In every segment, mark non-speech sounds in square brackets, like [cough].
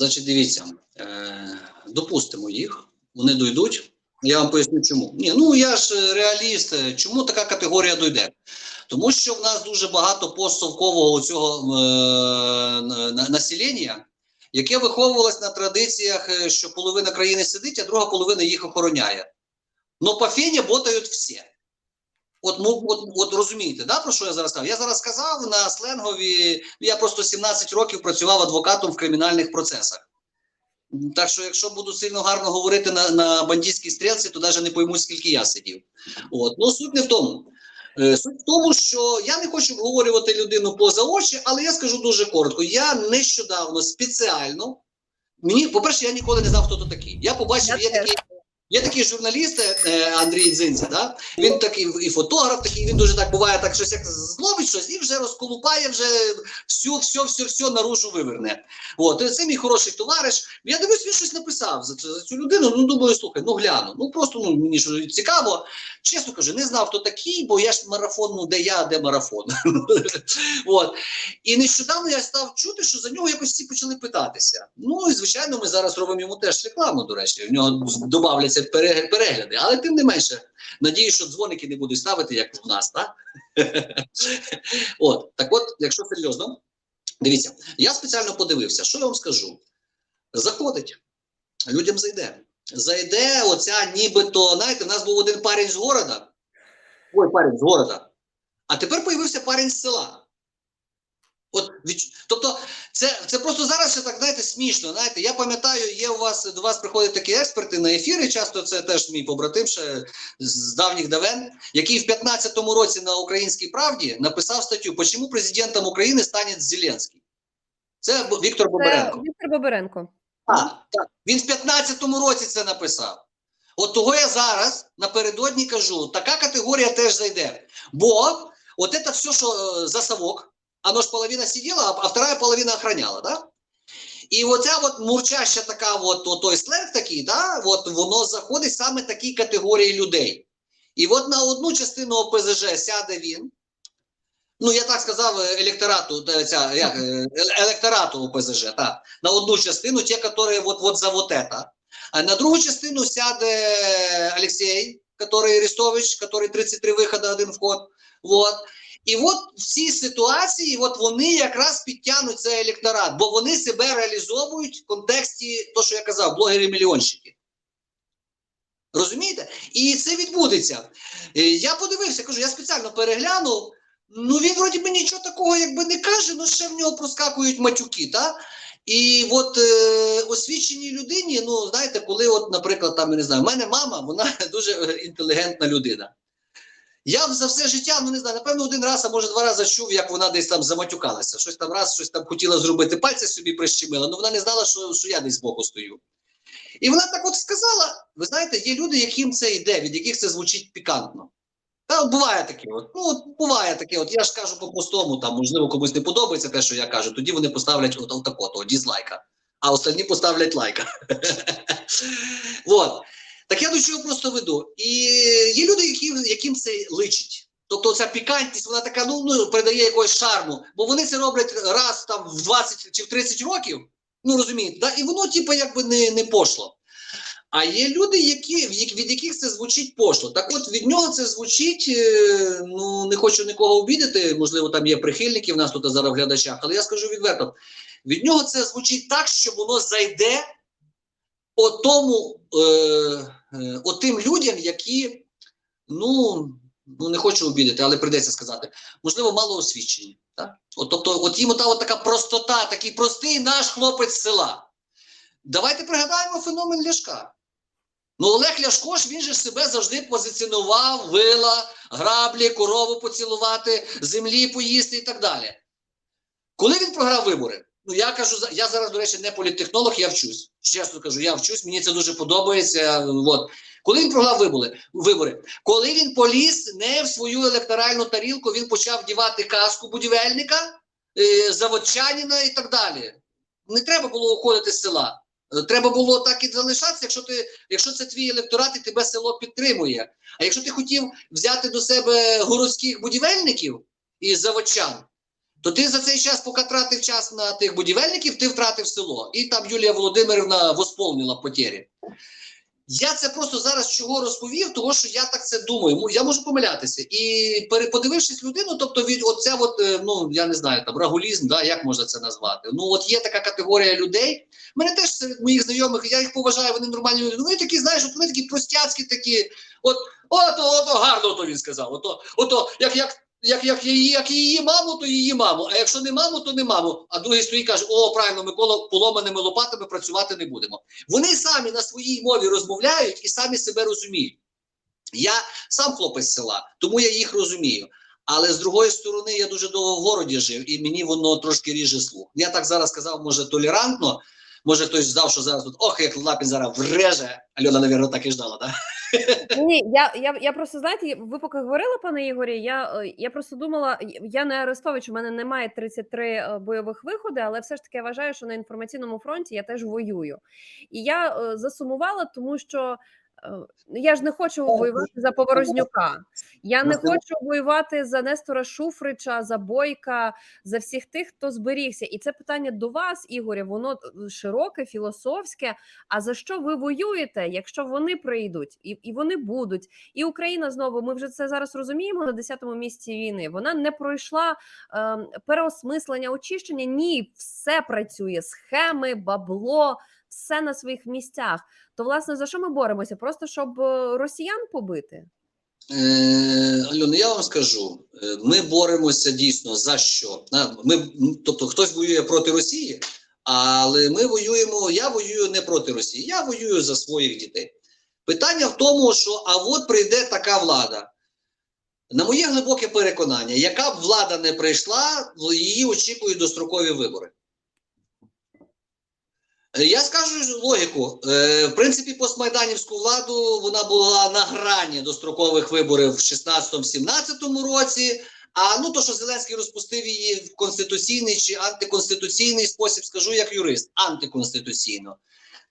Значить, дивіться, е, допустимо їх, вони дойдуть. Я вам поясню, чому. Ні, ну я ж реаліст. е, Чому така категорія дойде? Тому що в нас дуже багато постсовкового цього е, на- на- населення, яке виховувалось на традиціях, е, що половина країни сидить, а друга половина їх охороняє. Ну, по фені ботають всі. От, ну, от, от розумієте, да, про що я зараз сказав? Я зараз сказав на сленгові, ну, я просто 17 років працював адвокатом в кримінальних процесах. Так що, якщо буду сильно гарно говорити на, на бандитській стрілці, то навіть не пойму, скільки я сидів. От. Ну, суть не в тому. Е, Суть в тому, що я не хочу обговорювати людину поза очі, але я скажу дуже коротко. Я нещодавно спеціально, мені, по-перше, я ніколи не знав, хто то такий. Я побачив, Я є такий. Є такий журналіст е, Андрій Дзинзя, да? він такий і фотограф, такий, він дуже так буває, так щось як зловить щось і вже розколупає, вже всю, все, все, все наружу виверне. От, це мій хороший товариш. Я дивлюсь, він щось написав за, цю- за цю людину. Ну, думаю, слухай, ну гляну. Ну просто ну, мені ж цікаво. Чесно кажу, не знав, хто такий, бо я ж марафон, ну де я, де марафон. [laughs] От. І нещодавно я став чути, що за нього якось всі почали питатися. Ну і звичайно, ми зараз робимо йому теж рекламу, до речі, в нього додавляться пере- перегляди, але тим не менше, надію, що дзвоники не будуть ставити, як в нас, так? [laughs] От, так от, якщо серйозно, дивіться, я спеціально подивився, що я вам скажу. Заходить, людям зайде. Зайде оця нібито, знаєте, в нас був один парень з города. Ой, парень з города. А тепер появився парень з села. От, відч- тобто, це, це просто зараз ще так, знаєте, смішно. Знаєте, я пам'ятаю, є у вас до вас приходять такі експерти на ефіри. Часто це теж мій побратим ще з давніх давен, який в 15-му році на Українській правді написав статтю «Почему президентом України стане Зеленський. Це Віктор Це. Віктор Боберенко. Так, так. Він в 15-му році це написав. От того я зараз напередодні кажу, така категорія теж зайде. Бо от це все, що е, за совок, оно ж половина сиділа, а- а вторая половина охраняла, да? І оця от мурчаща така, от, от той сленг такий, да, от воно заходить саме такій категорії людей. І от на одну частину ОПЗЖ сяде він. Ну, я так сказав, е, електорату, та, ця, як, е, е- електорату ОПЗЖ, так. На одну частину, ті, які вот, вот за вот это. А на другу частину сяде Алексей, который Арестович, который 33 виходи, один вход. Вот. І от в цій ситуації от вони якраз підтягнуть цей електорат, бо вони себе реалізовують в контексті, то, що я казав, блогери-мільйонщики. Розумієте? І це відбудеться. Е, Я подивився, кажу, я спеціально переглянув. Ну він вроді би нічого такого якби не каже, але ще в нього проскакують матюки. Та? І от е, освіченій людині, ну знаєте, коли, от, наприклад, там я не знаю, в мене мама, вона [laughs] дуже е, інтелігентна людина. Я за все життя, ну не знаю, напевно, один раз, а може два рази чув, як вона десь там заматюкалася. Щось там раз, щось там хотіла зробити, пальці собі прищемила, але вона не знала, що, що я десь збоку стою. І вона так от сказала: ви знаєте, є люди, яким це йде, від яких це звучить пікантно. Та от буває таке, от, ну от буває таке, от я ж кажу по-простому, там, можливо, комусь не подобається те, що я кажу, тоді вони поставлять от, от тако, то, дізлайка, а остальні поставлять лайка. [laughs] от. Так я до чого просто веду. І є люди, які, яким це личить. Тобто ця пікантність, вона така, ну, ну передає якогось шарму, бо вони це роблять раз там в 20 чи в 30 років, ну розумієте, да? і воно, типу, якби не, не пошло. А є люди, які, від яких це звучить пошло. Так от від нього це звучить, е, ну не хочу нікого обідати, можливо, там є прихильники в нас тут зараз в глядачах, але я скажу відверто: від нього це звучить так, що воно зайде отому, е, е, отим людям, які, ну, ну не хочу обідати, але прийдеться сказати, можливо, мало освічені. От, тобто, от їм ота от така простота, такий простий наш хлопець села. Давайте пригадаємо феномен Ляшка. Ну, Олег Ляшко ж він же себе завжди позиціонував, вила, граблі, корову поцілувати, землі поїсти і так далі. Коли він програв вибори, ну я кажу, я зараз, до речі, не політтехнолог, я вчусь. Чесно кажу, я вчусь, мені це дуже подобається. От. Коли він програв вибори, вибори, коли він поліз не в свою електоральну тарілку, він почав вдівати каску будівельника, е, заводчанина і так далі. Не треба було уходити з села. Треба було так і залишатися, якщо ти, якщо це твій електорат і тебе село підтримує. А якщо ти хотів взяти до себе городських будівельників і заводчан, то ти за цей час, поки тратив час на тих будівельників, ти втратив село. І там Юлія Володимирівна восполнила потері. Я це просто зараз чого розповів, того що я так це думаю. Я можу помилятися. І пере- подивившись людину, тобто від оце, от, е, ну я не знаю, там рагулізм, да, як можна це назвати? Ну, от є така категорія людей. Мене теж серед моїх знайомих, я їх поважаю, вони нормальні люди. Вони такі, знаєш, от вони такі простяцькі, такі, от, ото, ото гарно, то він сказав. Ото, ото, як, як, як, як, її, як її маму, то її маму. А якщо не маму, то не маму. А другий стоїть каже: о, правильно, Микола, поломаними лопатами працювати не будемо. Вони самі на своїй мові розмовляють і самі себе розуміють. Я сам хлопець села, тому я їх розумію. Але з другої сторони, я дуже довго в городі жив, і мені воно трошки ріже слух. Я так зараз сказав, може, толерантно. Може, хтось ждав, що зараз тут ох, як Лапін зараз вреже. Альона, навірно, так і ждала, так? Ні, я, я, я просто знаєте, ви поки говорили, пане Ігорі, я, е, я просто думала, я не Арестович, у мене немає 33 е, бойових виходи, але все ж таки я вважаю, що на інформаційному фронті я теж воюю. І я е, засумувала, тому що я ж не хочу воювати за Поворознюка. Я не хочу воювати за Нестора Шуфрича, за Бойка, за всіх тих, хто зберігся. І це питання до вас, Ігоря, воно е, широке, філософське. А за що ви воюєте, якщо вони прийдуть і, і вони будуть? І Україна знову, ми вже це зараз розуміємо на 10-му місці війни. Вона не пройшла е, переосмислення, очищення. Ні, все працює, схеми, бабло, все на своїх місцях. То, власне, за що ми боремося? Просто щоб е, росіян побити? Е, Альона, я вам скажу, е, ми боремося дійсно за що? Ми, тобто хтось воює проти Росії, але ми воюємо, я воюю не проти Росії, я воюю за своїх дітей. Питання в тому, що а от прийде така влада. На моє глибоке переконання, яка б влада не прийшла, її очікують дострокові вибори. Я скажу логіку. Е, В принципі, постмайданівську владу вона була на грані дострокових виборів в 16-17 році. А ну то, що Зеленський розпустив її в конституційний чи антиконституційний спосіб, скажу як юрист, антиконституційно.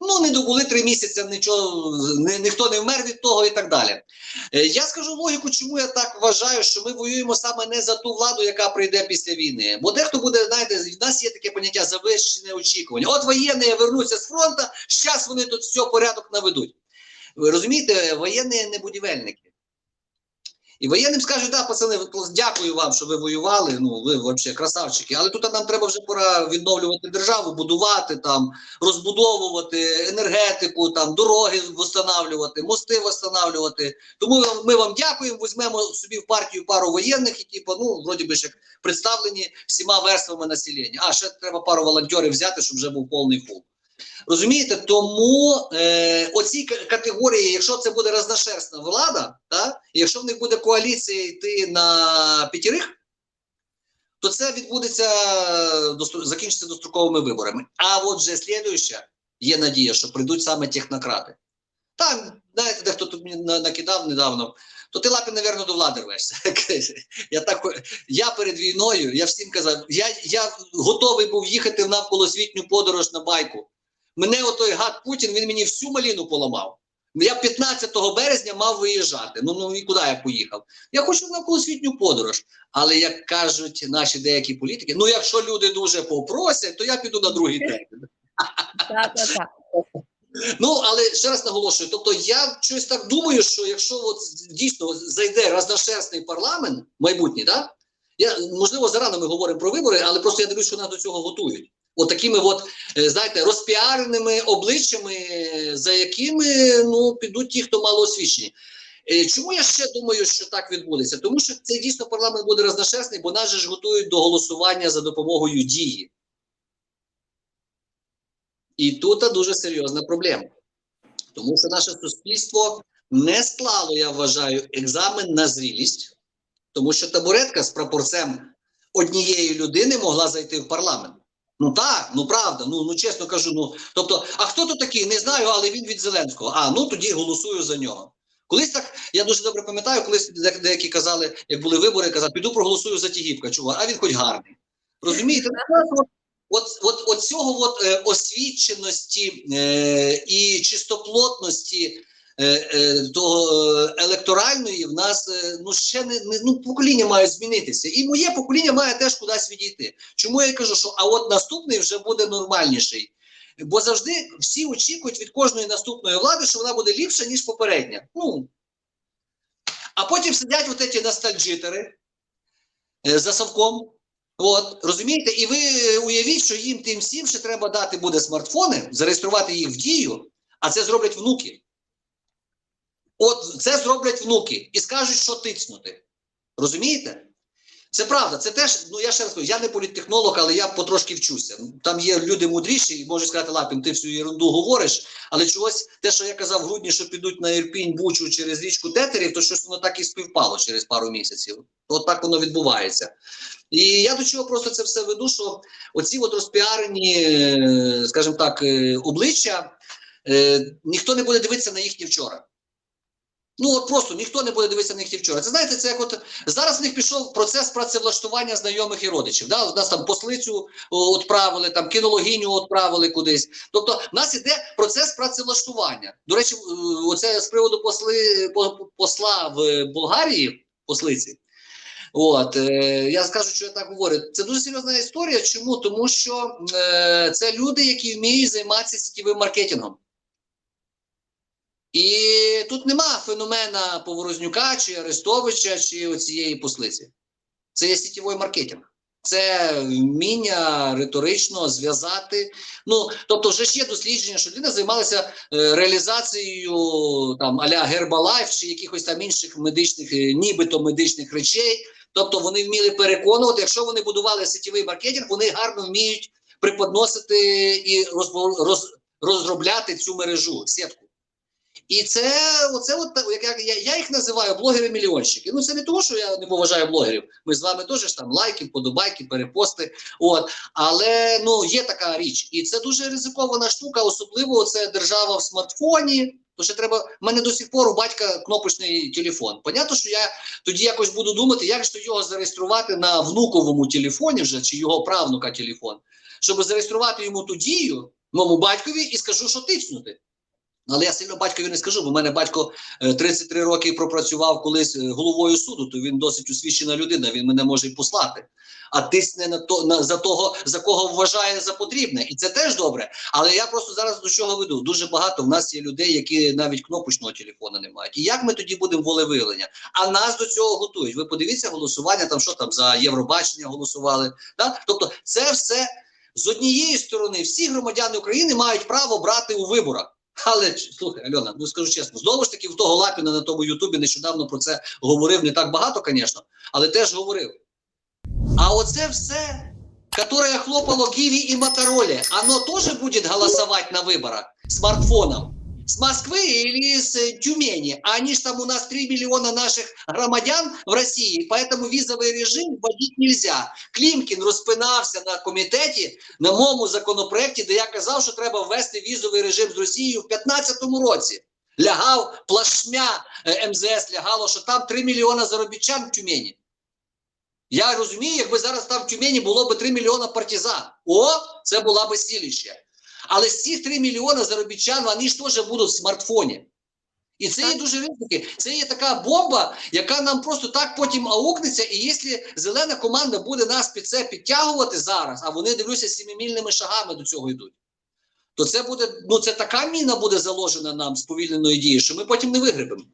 Ну, не добули три місяці, нічого, ні, ніхто не вмер від того і так далі. Е, Я скажу логіку, чому я так вважаю, що ми воюємо саме не за ту владу, яка прийде після війни. Бо дехто буде, знаєте, в нас є таке поняття завищене очікування. От воєнні вернуться з фронту, зараз вони тут все порядок наведуть. Ви розумієте, воєнні не будівельники. І воєнним скажуть, да, пацани, дякую вам, що ви воювали. Ну, ви взагалі красавчики. Але тут нам треба вже пора відновлювати державу, будувати там, розбудовувати енергетику, там дороги встановлювати, мости встановлювати. Тому ми вам дякуємо. Візьмемо собі в партію пару воєнних, які типу, ну, вроді би ще представлені всіма верствами населення. А ще треба пару волонтерів взяти, щоб вже був повний фул. Розумієте, тому е, оці категорії, якщо це буде розношерстна влада, та, якщо в них буде коаліція йти на п'ятірих, то це відбудеться закінчиться достроковими виборами. А от вже слідуюча є надія, що прийдуть саме технократи. Там, знаєте, дехто тут мені накидав недавно, то ти лапі, напевно, до влади рвешся. [laughs] я так я перед війною, я всім казав, я, я готовий був їхати в навколосвітню подорож на байку. Мене отой гад Путін, він мені всю маліну поламав. Я 15 березня мав виїжджати. Ну ну і куди я поїхав? Я хочу в навколосвітню подорож. Але як кажуть наші деякі політики, ну якщо люди дуже попросять, то я піду на другий день. Так, так, так. Ну але ще раз наголошую. Тобто, я щось так думаю, що якщо от дійсно зайде розношерстний парламент, майбутній, да? Я можливо зарано ми говоримо про вибори, але просто я дивлюсь, що нас до цього готують. От такими, от, е, знаєте, розпіареними обличчями, за якими ну підуть ті, хто мало освічені. Е, Чому я ще думаю, що так відбудеться? Тому що цей дійсно парламент буде розношерстний, бо нас же ж готують до голосування за допомогою дії. І тут дуже серйозна проблема. Тому що наше суспільство не склало, я вважаю, екзамен на зрілість, тому що табуретка з прапорцем однієї людини могла зайти в парламент. Ну так, ну правда, ну, ну чесно кажу. Ну тобто, а хто тут такий? Не знаю, але він від Зеленського. А ну тоді голосую за нього. Колись так, я дуже добре пам'ятаю, колись деякі казали, як були вибори, казали, піду проголосую за Тігіпка, чувак, а він хоч гарний. Розумієте? От, от, от цього от, е, освіченості е, і чистоплотності е, е, того е, електоральної в нас ну ще не, не ну покоління має змінитися, і моє покоління має теж кудись відійти. Чому я кажу, що а от наступний вже буде нормальніший. Бо завжди всі очікують від кожної наступної влади, що вона буде ліпша, ніж попередня. Ну, а потім сидять от ці ностальджитери за совком. От, розумієте, і ви уявіть, що їм тим всім ще треба дати буде смартфони, зареєструвати їх в дію, а це зроблять внуки. От це зроблять внуки і скажуть, що тицнути. Розумієте? Це правда, це теж, ну я ще раз кажу, я не політтехнолог, але я потрошки вчуся. Там є люди мудріші, і можуть сказати, Лапін, ти всю ерунду говориш, але чогось, те, що я казав в грудні, що підуть на Ірпінь, Бучу через річку Тетерів, то щось воно так і співпало через пару місяців. От так воно відбувається. І я до чого просто це все веду, що оці от розпіарені, е, скажімо так, е, обличчя, е, ніхто не буде дивитися на їхні вчора. Ну от просто ніхто не буде дивитися на їхні вчора. Це знаєте, це як от зараз в них пішов процес працевлаштування знайомих і родичів. Да? У нас там послицю відправили, там кінологиню відправили кудись. Тобто, в нас іде процес працевлаштування. До речі, е, оце з приводу посли, посла в Болгарії, послиці. От е, я скажу, що я так говорю. Це дуже серйозна історія. Чому? Тому що е, це люди, які вміють займатися сітєвим маркетингом. І тут нема феномена Поворознюка чи Арестовича чи оцієї послиці. Це є сітєвий маркетинг. Це вміння риторично зв'язати. Ну, тобто, вже ж є дослідження, що людина займалася е, реалізацією там аля Гербалайф чи якихось там інших медичних, е, нібито медичних речей. Тобто вони вміли переконувати, якщо вони будували сетєвий маркетинг, вони гарно вміють преподносити і розбо- роз, розробляти цю мережу, сітку. І це, оце от, як, я, я їх називаю блогери-мільйонщики. Ну, це не тому, що я не поважаю блогерів. Ми з вами теж там лайки, подобайки, перепости. От. Але ну, є така річ. І це дуже ризикована штука, особливо це держава в смартфоні. То ще треба. У мене до сих пор у батька кнопочний телефон. Понятно, що я тоді якось буду думати, як ж то його зареєструвати на внуковому телефоні вже, чи його правнука телефон, щоб зареєструвати йому ту дію, моєму батькові, і скажу, що тицнути. Але я сильно батькові не скажу, бо в мене батько е, 33 роки пропрацював колись е, головою суду, то він досить освічена людина, він мене може й послати. А тисне на то на за того, за кого вважає за потрібне, і це теж добре. Але я просто зараз до чого веду. Дуже багато в нас є людей, які навіть кнопочного телефона не мають. І як ми тоді будемо волевиявлення? А нас до цього готують. Ви подивіться голосування, там що там за Євробачення голосували. Да? Тобто, це все з однієї сторони, всі громадяни України мають право брати у виборах. Але слухай, Альона, ну скажу чесно, знову ж таки, в того Лапіна на тому Ютубі нещодавно про це говорив не так багато, звісно, але теж говорив. А оце все, которое хлопало Гіві і Мотороле, оно теж буде голосувати на виборах смартфоном? С Москвы или с э, Тюмени? А они же там у нас 3 миллиона наших громадян в России, поэтому визовый режим вводить нельзя. Клімкін розпинався на комітеті на моєму законопроекті, де я казав, що треба ввести візовий режим з Росією в 2015 році. Лягав плашмя е, МЗС, лягало, що там 3 мільйона заробітчан в Тюмені. Я розумію, якби зараз там в Тюмені було б 3 мільйона партизан. О, це була би сіліще. Але з цих 3 мільйона заробітчан вони ж теж будуть в смартфоні. І це є дуже ризики. Це є така бомба, яка нам просто так потім аукнеться. І якщо зелена команда буде нас під це підтягувати зараз, а вони дивлюся сімімільними шагами до цього йдуть, то це буде ну це така міна буде заложена нам з повільненої дії, що ми потім не вигребемо.